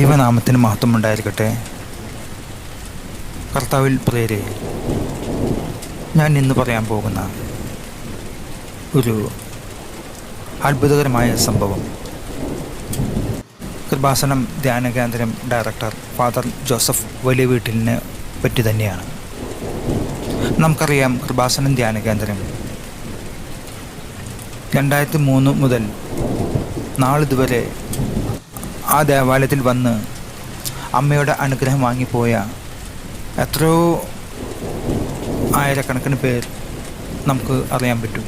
ദൈവനാമത്തിന് മഹത്വം ഉണ്ടായിരിക്കട്ടെ കർത്താവിൽ പ്രിയരെ ഞാൻ ഇന്ന് പറയാൻ പോകുന്ന ഒരു അത്ഭുതകരമായ സംഭവം. കൃപാസനം ധ്യാന കേന്ദ്രം ഡയറക്ടർ ഫാദർ ജോസഫ് വലിയ വീട്ടിലിനെ പറ്റി തന്നെയാണ്. നമുക്കറിയാം കൃപാസനം ധ്യാന കേന്ദ്രം രണ്ടായിരത്തി മൂന്ന് മുതൽ നാളിതുവരെ ആ ദേവാലയത്തിൽ വന്ന് അമ്മയുടെ അനുഗ്രഹം വാങ്ങിപ്പോയ എത്രയോ ആയിരക്കണക്കിന് പേർ നമുക്ക് അറിയാൻ പറ്റും.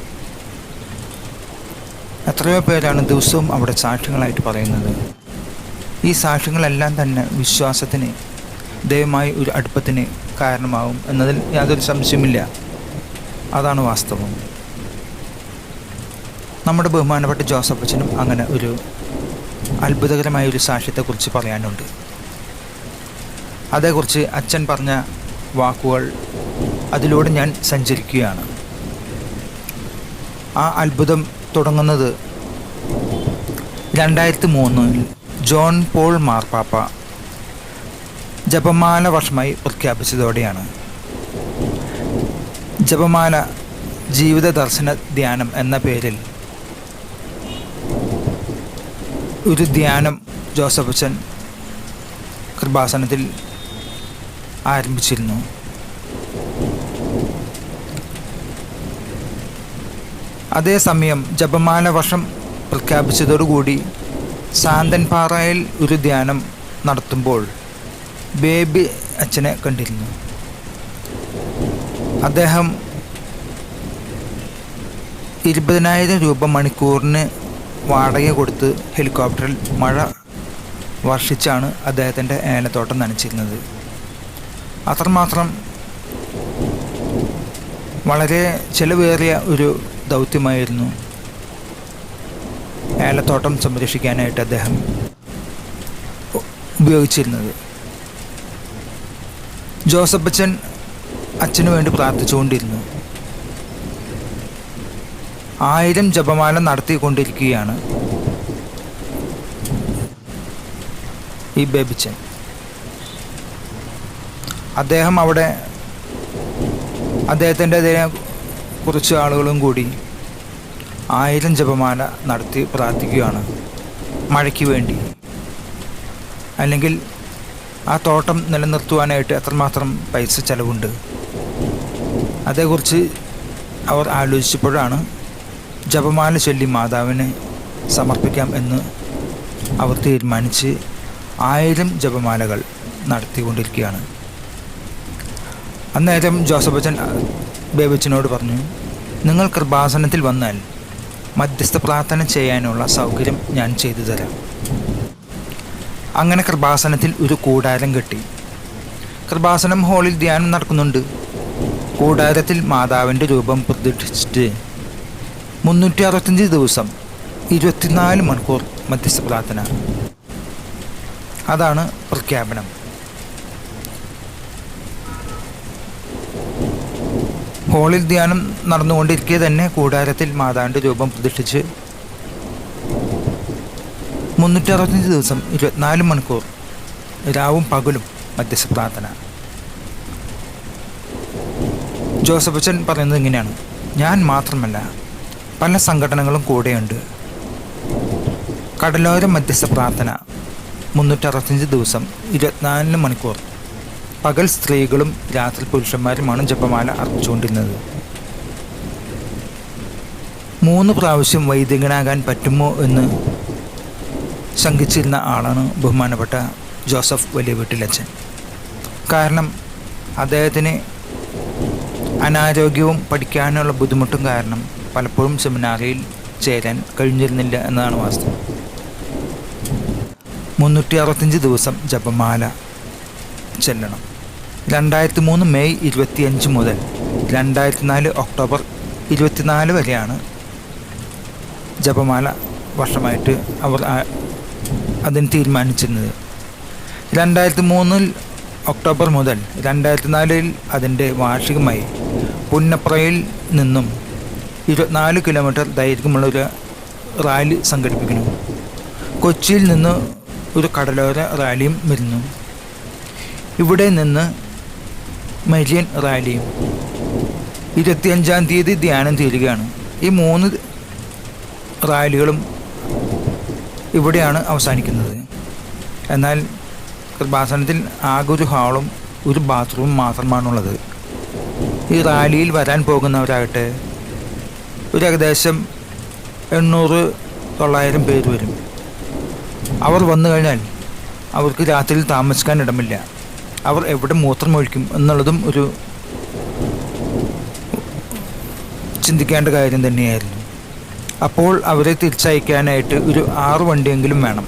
എത്രയോ പേരാണ് ദിവസവും അവിടെ സാക്ഷ്യങ്ങളായിട്ട് പറയുന്നത്. ഈ സാക്ഷ്യങ്ങളെല്ലാം തന്നെ വിശ്വാസത്തിന് ദയമായി ഒരു അടുപ്പത്തിന് കാരണമാവും എന്നതിൽ യാതൊരു സംശയമില്ല അതാണ് വാസ്തവം. നമ്മുടെ ബഹുമാനപ്പെട്ട ജോസഫ് അച്ഛനും അങ്ങനെ ഒരു അത്ഭുതകരമായ ഒരു സാക്ഷ്യത്തെക്കുറിച്ച് പറയാനുണ്ട്. അതേക്കുറിച്ച് അച്ഛൻ പറഞ്ഞ വാക്കുകൾ അതിലൂടെ ഞാൻ സഞ്ചരിക്കുകയാണ്. ആ അത്ഭുതം തുടങ്ങുന്നത് രണ്ടായിരത്തി മൂന്നിൽ ജോൺ പോൾ മാർപ്പാപ്പ ജപമാല വർഷമായി പ്രഖ്യാപിച്ചതോടെയാണ്. ജപമാല ജീവിത ദർശന ധ്യാനം എന്ന പേരിൽ ഒരു ധ്യാനം ജോസഫ് അച്ഛൻ കൃപാസനത്തിൽ ആരംഭിച്ചിരുന്നു. അതേസമയം ജപമാല വർഷം പ്രഖ്യാപിച്ചതോടുകൂടി ശാന്തൻപാറയിൽ ഒരു ധ്യാനം നടത്തുമ്പോൾ ബേബി അച്ഛനെ കണ്ടിരുന്നു. അദ്ദേഹം ഇരുപതിനായിരം രൂപ മണിക്കൂറിന് വാടക കൊടുത്ത് ഹെലികോപ്റ്ററിൽ മഴ വർഷിച്ചാണ് അദ്ദേഹത്തിന്റെ ഏലത്തോട്ടം നനച്ചിരുന്നത്. അത്രമാത്രം വളരെ ചിലവേറിയ ഒരു ദൗത്യമായിരുന്നു ഏലത്തോട്ടം സംരക്ഷിക്കാനായിട്ട് അദ്ദേഹം ഉപയോഗിച്ചിരുന്നത്. ജോസഫ് അച്ഛൻ അച്ഛനു വേണ്ടി പ്രാർത്ഥിച്ചുകൊണ്ടിരുന്നു. ആയിരം ജപമാല നടത്തിക്കൊണ്ടിരിക്കുകയാണ് ഈ ബേബിച്ചൻ. അദ്ദേഹം അവിടെ അദ്ദേഹത്തിന്റെ കുറച്ച് ആളുകളും കൂടി ആയിരം ജപമാല നടത്തി പ്രാർത്ഥിക്കുകയാണ് മഴയ്ക്ക് വേണ്ടി. അല്ലെങ്കിൽ ആ തോട്ടം നിലനിർത്തുവാനായിട്ട് എത്രമാത്രം പൈസ ചെലവുണ്ട്? അതേക്കുറിച്ച് അവർ ആലോചിച്ചപ്പോഴാണ് ജപമാല ചൊല്ലി മാതാവിനെ സമർപ്പിക്കാം എന്ന് അവർ തീരുമാനിച്ച് ആയിരം ജപമാലകൾ നടത്തിക്കൊണ്ടിരിക്കുകയാണ്. അന്നേരം ജോസഫ് അച്ഛൻ ബേബച്ചനോട് പറഞ്ഞു നിങ്ങൾ കൃപാസനത്തിൽ വന്നാൽ മധ്യസ്ഥ പ്രാർത്ഥന ചെയ്യാനുള്ള സൗകര്യം ഞാൻ ചെയ്തു തരാം. അങ്ങനെ കൃപാസനത്തിൽ ഒരു കൂടാരം കെട്ടി. കൃപാസനം ഹാളിൽ ധ്യാനം നടക്കുന്നുണ്ട്. കൂടാരത്തിൽ മാതാവിന്റെ രൂപം പ്രതിഷ്ഠിച്ചിട്ട് മുന്നൂറ്റി അറുപത്തഞ്ച് ദിവസം ഇരുപത്തിനാല് മണിക്കൂർ മധ്യസ്ഥ പ്രാർത്ഥന അതാണ് പ്രഖ്യാപനം. ഹോളിൽ ധ്യാനം നടന്നുകൊണ്ടിരിക്കെ തന്നെ കൂടാരത്തിൽ മാതാവിന്റെ രൂപം പ്രതിഷ്ഠിച്ച് മുന്നൂറ്റി അറുപത്തഞ്ച് ദിവസം ഇരുപത്തിനാല് മണിക്കൂർ രാവും പകലും മധ്യസ്ഥ പ്രാർത്ഥന ജോസഫ് അച്ഛൻ പറയുന്നത് ഇങ്ങനെയാണ്. ഞാൻ മാത്രമല്ല പല സംഘടനകളും കൂടെയുണ്ട്. കടലോര മധ്യസ്ഥ പ്രാർത്ഥന മുന്നൂറ്റി അറുപത്തഞ്ച് ദിവസം ഇരുപത്തിനാലിന് മണിക്കൂർ. പകൽ സ്ത്രീകളും രാത്രി പുരുഷന്മാരുമാണ് ജപമാല അർപ്പിച്ചുകൊണ്ടിരുന്നത്. മൂന്ന് പ്രാവശ്യം വൈദികനാകാൻ പറ്റുമോ എന്ന് ശങ്കിച്ചിരുന്ന ആളാണ് ബഹുമാനപ്പെട്ട ജോസഫ് വലിയ വീട്ടിലച്ഛൻ. കാരണം അദ്ദേഹത്തിന് അനാരോഗ്യവും പഠിക്കാനുള്ള ബുദ്ധിമുട്ടും കാരണം പലപ്പോഴും സെമിനാറിയിൽ ചേരാൻ കഴിഞ്ഞിരുന്നില്ല എന്നതാണ് വാസ്തവം. മുന്നൂറ്റി അറുപത്തഞ്ച് ദിവസം ജപമാല ചെല്ലണം. രണ്ടായിരത്തി മൂന്ന് മെയ് ഇരുപത്തിയഞ്ച് മുതൽ രണ്ടായിരത്തി നാല് ഒക്ടോബർ ഇരുപത്തിനാല് വരെയാണ് ജപമാല വർഷമായിട്ട് അവർ അതിന് തീരുമാനിച്ചിരുന്നത്. രണ്ടായിരത്തി മൂന്നിൽ ഒക്ടോബർ മുതൽ രണ്ടായിരത്തി നാലിൽ അതിന്റെ വാർഷികമായി പുന്നപ്രയിൽ നിന്നും ഇരുപത്തിനാല് കിലോമീറ്റർ ദൈർഘ്യമുള്ളൊരു റാലി സംഘടിപ്പിക്കുന്നു. കൊച്ചിയിൽ നിന്ന് ഒരു കടലോര റാലിയും വരുന്നു. ഇവിടെ നിന്ന് മരിയൻ റാലിയും ഇരുപത്തിയഞ്ചാം തീയതി ധ്യാനം തീരുകയാണ്. ഈ മൂന്ന് റാലികളും ഇവിടെയാണ് അവസാനിക്കുന്നത്. എന്നാൽ കൃപാസനത്തിൽ ആകെ ഒരു ഹാളും ഒരു ബാത്റൂമും മാത്രമാണുള്ളത്. ഈ റാലിയിൽ വരാൻ പോകുന്നവരാകട്ടെ ഒരു ഏകദേശം എണ്ണൂറ് തൊള്ളായിരം പേര് വരും. അവർ വന്നു കഴിഞ്ഞാൽ അവർക്ക് രാത്രിയിൽ താമസിക്കാൻ ഇടമില്ല. അവർ എവിടെ മൂത്രമൊഴിക്കും എന്നുള്ളതും ഒരു ചിന്തിക്കേണ്ട കാര്യം തന്നെയായിരുന്നു. അപ്പോൾ അവരെ തിരിച്ചയക്കാനായിട്ട് ഒരു ആറ് വണ്ടിയെങ്കിലും വേണം.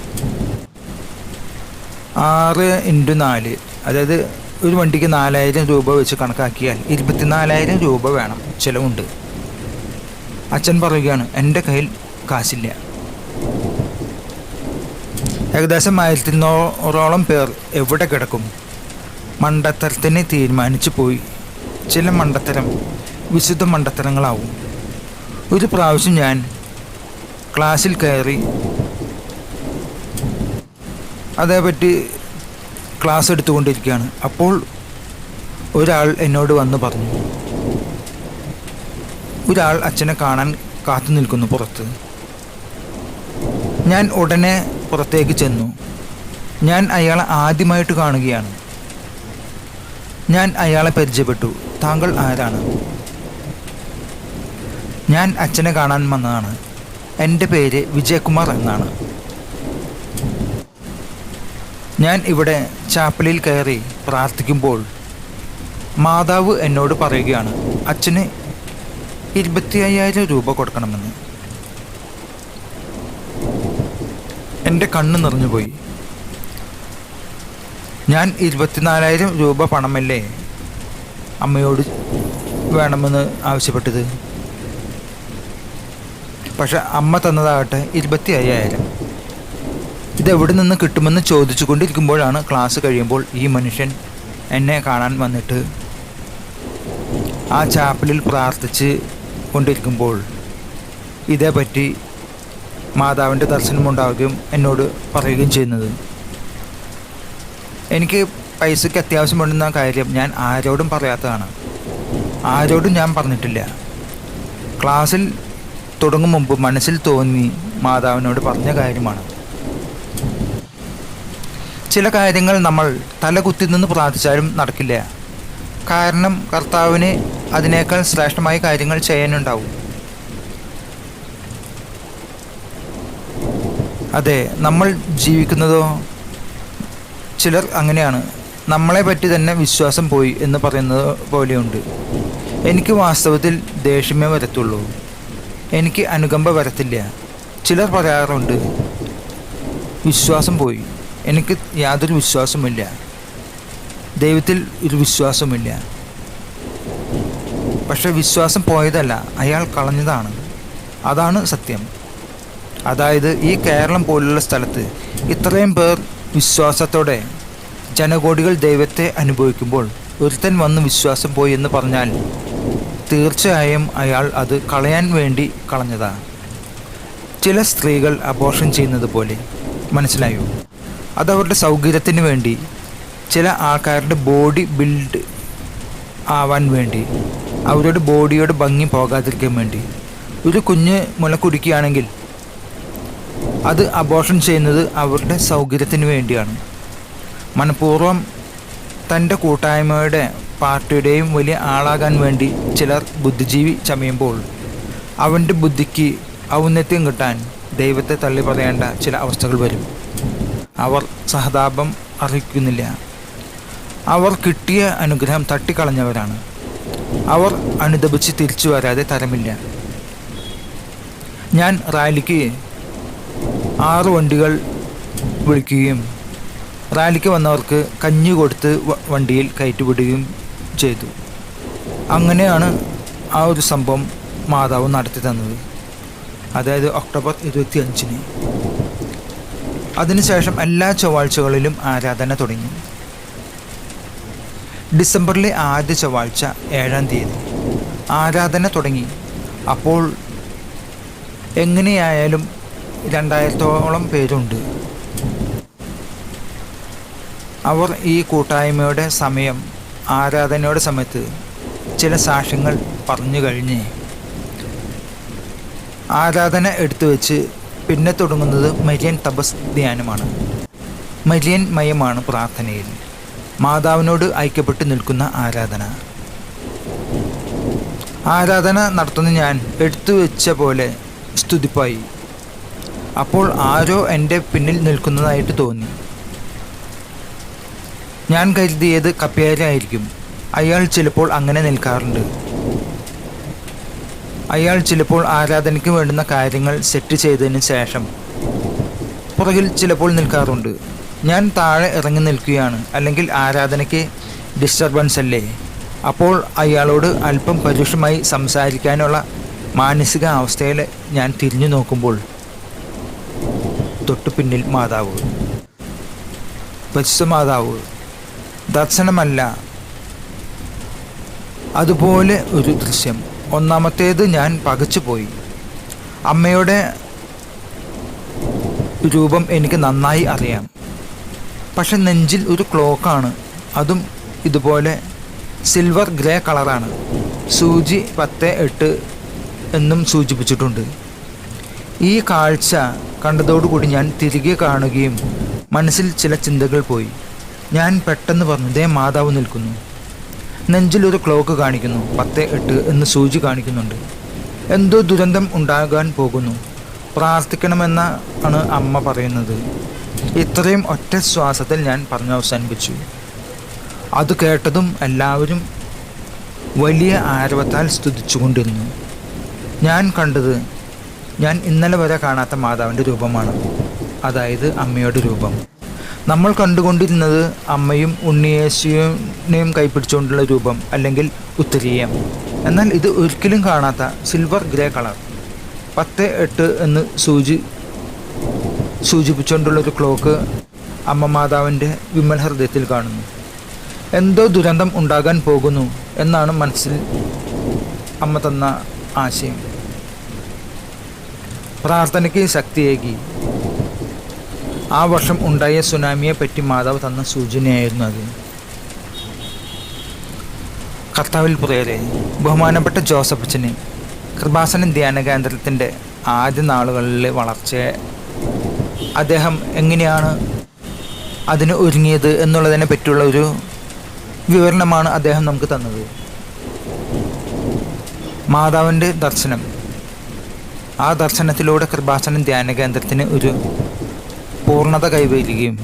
ആറ് ഇന്റു നാല് അതായത് ഒരു വണ്ടിക്ക് നാലായിരം രൂപ വെച്ച് കണക്കാക്കിയാൽ ഇരുപത്തിനാലായിരം രൂപ വേണം ചിലവുണ്ട്. അച്ഛൻ പറയുകയാണ് എന്റെ കയ്യിൽ കാശില്ല. ഏകദേശം ആയിരത്തി നൂറോളം പേർ എവിടെ കിടക്കും? മണ്ടത്തരത്തിന് തീരുമാനിച്ചു പോയി. ചില മണ്ടത്തരം വിശുദ്ധ മണ്ടത്തരങ്ങളാവും. ഒരു പ്രാവശ്യം ഞാൻ ക്ലാസ്സിൽ കയറി അതേപറ്റി ക്ലാസ് എടുത്തുകൊണ്ടിരിക്കുകയാണ്. അപ്പോൾ ഒരാൾ എന്നോട് വന്ന് പറഞ്ഞു ഒരാൾ അച്ഛനെ കാണാൻ കാത്തു നിൽക്കുന്നു പുറത്ത്. ഞാൻ ഉടനെ പുറത്തേക്ക് ചെന്നു. ഞാൻ അയാളെ ആദ്യമായിട്ട് കാണുകയാണ്. ഞാൻ അയാളെ പരിചയപ്പെട്ടു. താങ്കൾ ആരാണ്? ഞാൻ അച്ഛനെ കാണാൻ വന്നതാണ്. എന്റെ പേര് വിജയകുമാർ എന്നാണ്. ഞാൻ ഇവിടെ ചാപ്പലിൽ കയറി പ്രാർത്ഥിക്കുമ്പോൾ മാതാവ് എന്നോട് പറയുകയാണ് അച്ഛന് ഇരുപത്തി അയ്യായിരം രൂപ കൊടുക്കണമെന്ന്. എന്റെ കണ്ണ് നിറഞ്ഞുപോയി ഞാൻ ഇരുപത്തിനാലായിരം രൂപ പണമല്ലേ അമ്മയോട് വേണമെന്ന് ആവശ്യപ്പെട്ടത്? പക്ഷെ അമ്മ തന്നതാകട്ടെ ഇരുപത്തി അയ്യായിരം ഇതെവിടെ നിന്ന് കിട്ടുമെന്ന് ചോദിച്ചു കൊണ്ടിരിക്കുമ്പോഴാണ് ക്ലാസ് കഴിയുമ്പോൾ ഈ മനുഷ്യൻ എന്നെ കാണാൻ വന്നിട്ട് ആ ചാപ്പലിൽ പ്രാർത്ഥിച്ച് കൊണ്ടിരിക്കുമ്പോൾ ഇതേപ്പറ്റി മാതാവിന്റെ ദർശനമുണ്ടാവുകയും എന്നോട് പറയുകയും ചെയ്യുന്നത്. എനിക്ക് പൈസയ്ക്ക് അത്യാവശ്യം വേണ്ടുന്ന കാര്യം ഞാൻ ആരോടും പറയാത്തതാണ്. ആരോടും ഞാൻ പറഞ്ഞിട്ടില്ല. ക്ലാസ്സിൽ തുടങ്ങും മുമ്പ് മനസ്സിൽ തോന്നി മാതാവിനോട് പറഞ്ഞ കാര്യമാണ്. ചില കാര്യങ്ങൾ നമ്മൾ തലകുത്തി നിന്ന് പ്രാർത്ഥിച്ചാലും നടക്കില്ല. കാരണം കർത്താവിന് അതിനേക്കാൾ ശ്രേഷ്ഠമായ കാര്യങ്ങൾ ചെയ്യാനുണ്ടാവും. അതെ നമ്മൾ ജീവിക്കുന്നതോ ചിലർ അങ്ങനെയാണ്. നമ്മളെ പറ്റി തന്നെ വിശ്വാസം പോയി എന്ന് പറയുന്നത് പോലെയുണ്ട്. എനിക്ക് വാസ്തവത്തിൽ ദേഷ്യമേ വരത്തുള്ളൂ. എനിക്ക് അനുകമ്പ വരത്തില്ല. ചിലർ പറയാറുണ്ട് വിശ്വാസം പോയി. എനിക്ക് യാതൊരു വിശ്വാസമില്ല ദൈവത്തിൽ ഒരു വിശ്വാസമില്ല പക്ഷെ വിശ്വാസം പോയതല്ല അയാൾ കളഞ്ഞതാണ്. അതാണ് സത്യം. അതായത് ഈ കേരളം പോലുള്ള സ്ഥലത്ത് ഇത്രയും പേർ വിശ്വാസത്തോടെ ജനകോടികൾ ദൈവത്തെ അനുഭവിക്കുമ്പോൾ ഒരുത്തൻ വന്ന് വിശ്വാസം പോയി എന്ന് പറഞ്ഞാൽ തീർച്ചയായും അയാൾ അത് കളയാൻ വേണ്ടി കളഞ്ഞതാണ് ചില സ്ത്രീകൾ അബോർഷൻ ചെയ്യുന്നത് പോലെ. മനസ്സിലായോ? അതവരുടെ സൗകര്യത്തിന് വേണ്ടി ചില ആൾക്കാരുടെ ബോഡി ബിൽഡ് ആവാൻ വേണ്ടി അവരുടെ ബോഡിയോട് ഭംഗി പോകാതിരിക്കാൻ വേണ്ടി. ഒരു കുഞ്ഞ് മുല കുടിക്കുകയാണെങ്കിൽ അത് അബോർഷൻ ചെയ്യുന്നത് അവരുടെ സൗകര്യത്തിന് വേണ്ടിയാണ്. മനഃപൂർവം തന്റെ കൂട്ടായ്മയുടെ പാർട്ടിയുടെയും വലിയ ആളാകാൻ വേണ്ടി ചിലർ ബുദ്ധിജീവി ചമയുമ്പോൾ അവന്റെ ബുദ്ധിക്ക് ഔന്നത്യം കിട്ടാൻ ദൈവത്തെ തള്ളി പറയേണ്ട ചില അവസ്ഥകൾ വരും. അവർ സഹതാപം അറിയിക്കുന്നില്ല അവർ കിട്ടിയ അനുഗ്രഹം തട്ടിക്കളഞ്ഞവരാണ്. അവർ അനുദപിച്ച് തിരിച്ചു വരാതെ തരമില്ല. ഞാൻ റാലിക്ക് ആറ് വണ്ടികൾ വിളിക്കുകയും റാലിക്ക് വന്നവർക്ക് കഞ്ഞി കൊടുത്ത് വണ്ടിയിൽ കയറ്റിവിടുകയും ചെയ്തു. അങ്ങനെയാണ് ആ ഒരു സംഭവം മാതാവ് നടത്തി തന്നത്. അതായത് ഒക്ടോബർ ഇരുപത്തി അഞ്ചിന് അതിനുശേഷം എല്ലാ ചൊവ്വാഴ്ചകളിലും ആരാധന തുടങ്ങി. ഡിസംബറിലെ ആദ്യ ചൊവ്വാഴ്ച ഏഴാം തീയതി. ആരാധന തുടങ്ങി. അപ്പോൾ എങ്ങനെയായാലും രണ്ടായിരത്തോളം പേരുണ്ട്. അവർ ഈ കൂട്ടായ്മയുടെ സമയം ആരാധനയുടെ സമയത്ത് ചില സാക്ഷ്യങ്ങൾ പറഞ്ഞു കഴിഞ്ഞ് ആരാധന എടുത്തു വെച്ച് പിന്നെ തുടങ്ങുന്നത് മരിയൻ തപസ് ധ്യാനമാണ്. മരിയൻ മയമാണ് പ്രാർത്ഥനയിൽ. മാതാവിനോട് ഐക്യപ്പെട്ട് നിൽക്കുന്ന ആരാധന. ആരാധന നടത്തുന്ന ഞാൻ എടുത്തു വെച്ച പോലെ സ്തുതിപ്പായി. അപ്പോൾ ആരോ എന്റെ പിന്നിൽ നിൽക്കുന്നതായിട്ട് തോന്നി. ഞാൻ കരുതിയത് കപ്പ്യാരായിരിക്കും അയാൾ ചിലപ്പോൾ അങ്ങനെ നിൽക്കാറുണ്ട്. അയാൾ ചിലപ്പോൾ ആരാധനയ്ക്ക് വേണ്ടുന്ന കാര്യങ്ങൾ സെറ്റ് ചെയ്തതിന് ശേഷം പുറകിൽ ചിലപ്പോൾ നിൽക്കാറുണ്ട്. ഞാൻ താഴെ ഇറങ്ങി നിൽക്കുകയാണ്. അല്ലെങ്കിൽ ആരാധനയ്ക്ക് ഡിസ്റ്റർബൻസ് അല്ലേ? അപ്പോൾ അയാളോട് അല്പം പരുഷമായി സംസാരിക്കാനുള്ള മാനസിക അവസ്ഥയിൽ ഞാൻ തിരിഞ്ഞു നോക്കുമ്പോൾ തൊട്ടു പിന്നിൽ മാതാവ്. പരിശുദ്ധ മാതാവ് ദർശനമല്ല. അതുപോലെ ഒരു ദൃശ്യം. ഒന്നാമത്തേത് ഞാൻ പകച്ചുപോയി അമ്മയുടെ രൂപം എനിക്ക് നന്നായി അറിയാം. പക്ഷെ നെഞ്ചിൽ ഒരു ക്ലോക്കാണ്. അതും ഇതുപോലെ സിൽവർ ഗ്രേ കളറാണ്. സൂചി പത്ത് എട്ട് എന്നും സൂചിപ്പിച്ചിട്ടുണ്ട്. ഈ കാഴ്ച കണ്ടതോടുകൂടി ഞാൻ തിരികെ കാണുകയും മനസ്സിൽ ചില ചിന്തകൾ പോയി. ഞാൻ പെട്ടെന്ന് പറഞ്ഞു ദേ മാതാവ് നിൽക്കുന്നു. നെഞ്ചിൽ ഒരു ക്ലോക്ക് കാണിക്കുന്നു പത്ത് എട്ട് എന്ന് സൂചി കാണിക്കുന്നുണ്ട്. എന്തോ ദുരന്തം ഉണ്ടാകാൻ പോകുന്നു. പ്രാർത്ഥിക്കണമെന്ന ആണ് അമ്മ പറയുന്നത്. ഇത്രയും ഒറ്റ ശ്വാസത്തിൽ ഞാൻ പറഞ്ഞു അവസാനിപ്പിച്ചു. അത് കേട്ടതും എല്ലാവരും വലിയ ആരവത്താൽ സ്തുതിച്ചുകൊണ്ടിരുന്നു ഞാൻ കണ്ടത് ഞാൻ ഇന്നലെ വരെ കാണാത്ത മാതാവിന്റെ രൂപമാണ്. അതായത് അമ്മയുടെ രൂപം. നമ്മൾ കണ്ടുകൊണ്ടിരുന്നത് അമ്മയും ഉണ്ണിയേശുവിനെയും കൈപ്പിടിച്ചുകൊണ്ടുള്ള രൂപം അല്ലെങ്കിൽ ഉത്തരീയം. എന്നാൽ ഇത് ഒരിക്കലും കാണാത്ത സിൽവർ ഗ്രേ കളർ പത്ത് എട്ട് എന്ന് സൂചി സൂചിപ്പിച്ചുകൊണ്ടുള്ളൊരു ക്ലോക്ക് അമ്മ മാതാവിന്റെ വിമൽ ഹൃദയത്തിൽ കാണുന്നു. എന്തോ ദുരന്തം ഉണ്ടാകാൻ പോകുന്നു എന്നാണ് മനസ്സിൽ അമ്മ തന്ന ആശയം. പ്രാർത്ഥനയ്ക്ക് ശക്തിയേകി. ആ വർഷം ഉണ്ടായ സുനാമിയെ പറ്റി മാതാവ് തന്ന സൂചനയായിരുന്നു അത്. കർത്താവിൽ പ്രിയരെ ബഹുമാനപ്പെട്ട ജോസഫ് അച്ഛന് കൃപാസനം ധ്യാന കേന്ദ്രത്തിന്റെ ആദ്യ നാളുകളിലെ വളർച്ചയെ അദ്ദേഹം എങ്ങനെയാണ് അതിന് ഒരുങ്ങിയത് എന്നുള്ളതിനെ പറ്റിയുള്ള ഒരു വിവരണമാണ് അദ്ദേഹം നമുക്ക് തന്നത്. മാതാവിന്റെ ദർശനം. ആ ദർശനത്തിലൂടെ കൃപാസനം ധ്യാന കേന്ദ്രത്തിന് ഒരു പൂർണത കൈവരികയും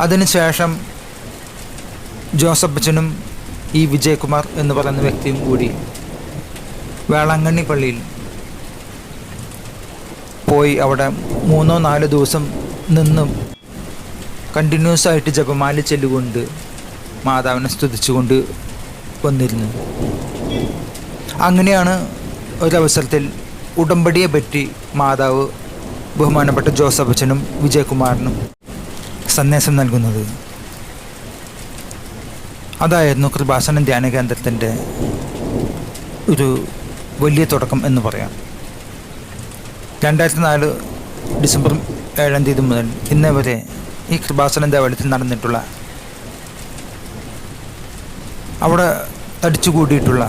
അതിനുശേഷം ജോസഫ് അച്ഛനും ഈ വിജയകുമാർ എന്ന് പറയുന്ന വ്യക്തിയും കൂടി വേളാങ്കണ്ണി പള്ളിയിൽ പോയി അവിടെ മൂന്നോ നാലോ ദിവസം നിന്നും കണ്ടിന്യൂസ് ആയിട്ട് ജപമാല ചെല്ലുകൊണ്ട് മാതാവിനെ സ്തുതിച്ചുകൊണ്ട് വന്നിരുന്നു. അങ്ങനെയാണ് ഒരവസരത്തിൽ ഉടമ്പടിയെ പറ്റി മാതാവ് ബഹുമാനപ്പെട്ട ജോസഫ് അച്ഛനും വിജയകുമാറിനും സന്ദേശം നൽകുന്നത്. അതായിരുന്നു കൃപാസനം ധ്യാന കേന്ദ്രത്തിന്റെ ഒരു വലിയ തുടക്കം എന്ന് പറയാം. രണ്ടായിരത്തി നാല് ഡിസംബർ ഏഴാം തീയതി മുതൽ ഇന്നേ വരെ ഈ കൃപാസനം ദേവാലയത്തിൽ നടന്നിട്ടുള്ള അവിടെ തടിച്ചുകൂടിയിട്ടുള്ള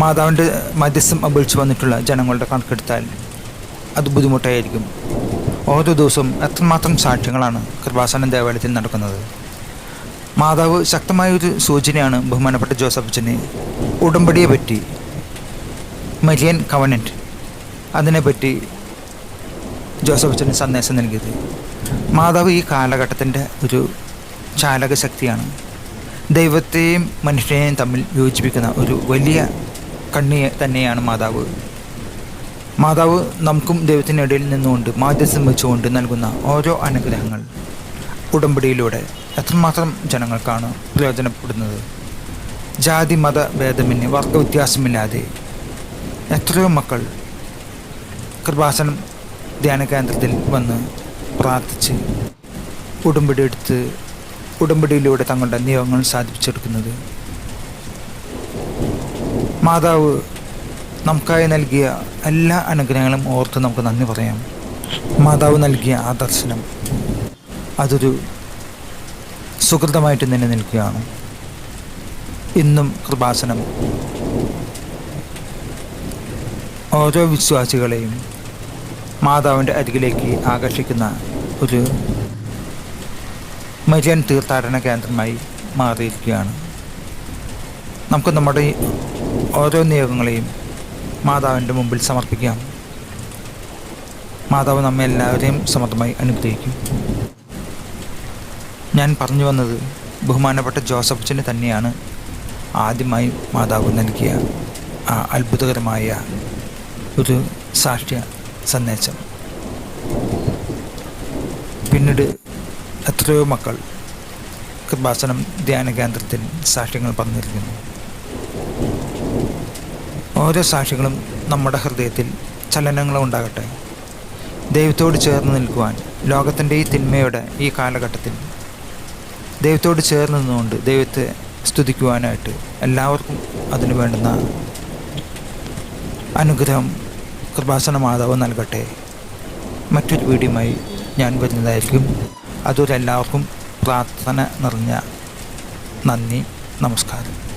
മാതാവിന്റെ മധ്യസ്ഥം അപേക്ഷിച്ച് വന്നിട്ടുള്ള ജനങ്ങളുടെ കണക്കെടുത്താൽ അത് ബുദ്ധിമുട്ടായിരിക്കും. ഓരോ ദിവസവും എത്രമാത്രം സാക്ഷ്യങ്ങളാണ് കൃപാസനം ദേവാലയത്തിൽ നടക്കുന്നത്. മാതാവ് ശക്തമായൊരു സൂചനയാണ് ബഹുമാനപ്പെട്ട ജോസഫ് അച്ഛനെ ഉടമ്പടിയെ പറ്റി മരിയൻ കവനന്റ് അതിനെപ്പറ്റി ജോസഫ് അച്ഛൻ സന്ദേശം നൽകിയത്. മാതാവ് ഈ കാലഘട്ടത്തിന്റെ ഒരു ചാലക ശക്തിയാണ്. ദൈവത്തെയും മനുഷ്യനെയും തമ്മിൽ യോജിപ്പിക്കുന്ന ഒരു വലിയ കണ്ണി തന്നെയാണ് മാതാവ്. മാതാവ് നമുക്കും ദൈവത്തിനിടയിൽ നിന്നുകൊണ്ട് മാധ്യസ്ഥം വെച്ചുകൊണ്ട് നൽകുന്ന ഓരോ അനുഗ്രഹങ്ങൾ ഉടമ്പടിയിലൂടെ എത്രമാത്രം ജനങ്ങൾക്കാണ് പ്രയോജനപ്പെടുന്നത്? ജാതി മത ഭേദമന്യേ വർഗവ്യത്യാസമില്ലാതെ എത്രയോ മക്കൾ കൃപാസനം ധ്യാന കേന്ദ്രത്തിൽ വന്ന് പ്രാർത്ഥിച്ച് ഉടമ്പടി എടുത്ത് ഉടമ്പടിയിലൂടെ തങ്ങളുടെ നിയമങ്ങൾ സാധിപ്പിച്ചെടുക്കുന്നത്. മാതാവ് നമുക്കായി നൽകിയ എല്ലാ അനുഗ്രഹങ്ങളും ഓർത്ത് നമുക്ക് നന്ദി പറയാം. മാതാവ് നൽകിയ ആ ദർശനം അതൊരു സുഹൃതമായിട്ട് നിലനിൽക്കുകയാണ്. ഇന്നും കൃപാസനം ഓരോ വിശ്വാസികളെയും മാതാവിന്റെ അരികിലേക്ക് ആകർഷിക്കുന്ന ഒരു മരിയൻ തീർത്ഥാടന കേന്ദ്രമായി മാറിയിരിക്കുകയാണ്. നമുക്ക് നമ്മുടെ ഓരോ നിയോഗങ്ങളെയും മാതാവിന്റെ മുമ്പിൽ സമർപ്പിക്കാം. മാതാവ് നമ്മെ എല്ലാവരെയും സമർത്ഥമായി അനുഗ്രഹിക്കും. ഞാൻ പറഞ്ഞു വന്നത് ബഹുമാനപ്പെട്ട ജോസഫിന് തന്നെയാണ് ആദ്യമായി മാതാവ് നൽകിയ ആ അത്ഭുതകരമായ ഒരു സാക്ഷ്യ സന്ദേശം. പിന്നീട് എത്രയോ മക്കൾ കൃപാസനം ധ്യാന കേന്ദ്രത്തിൽ സാക്ഷ്യങ്ങൾ പറഞ്ഞിരിക്കുന്നു ഓരോ സാക്ഷികളും നമ്മുടെ ഹൃദയത്തിൽ ചലനങ്ങളും ഉണ്ടാകട്ടെ. ദൈവത്തോട് ചേർന്ന് നിൽക്കുവാൻ ലോകത്തിന്റെ ഈ തിന്മയുടെ ഈ കാലഘട്ടത്തിൽ ദൈവത്തോട് ചേർന്ന് നിന്നുകൊണ്ട് ദൈവത്തെ സ്തുതിക്കുവാനായിട്ട് എല്ലാവർക്കും അതിനു വേണ്ടുന്ന അനുഗ്രഹം കൃപാസന മാതാവ് നൽകട്ടെ. മറ്റൊരു വീഡിയോയുമായി ഞാൻ വരുന്നതായിരിക്കും. അതൊരെല്ലാവർക്കും പ്രാർത്ഥന നിറഞ്ഞ നന്ദി നമസ്കാരം.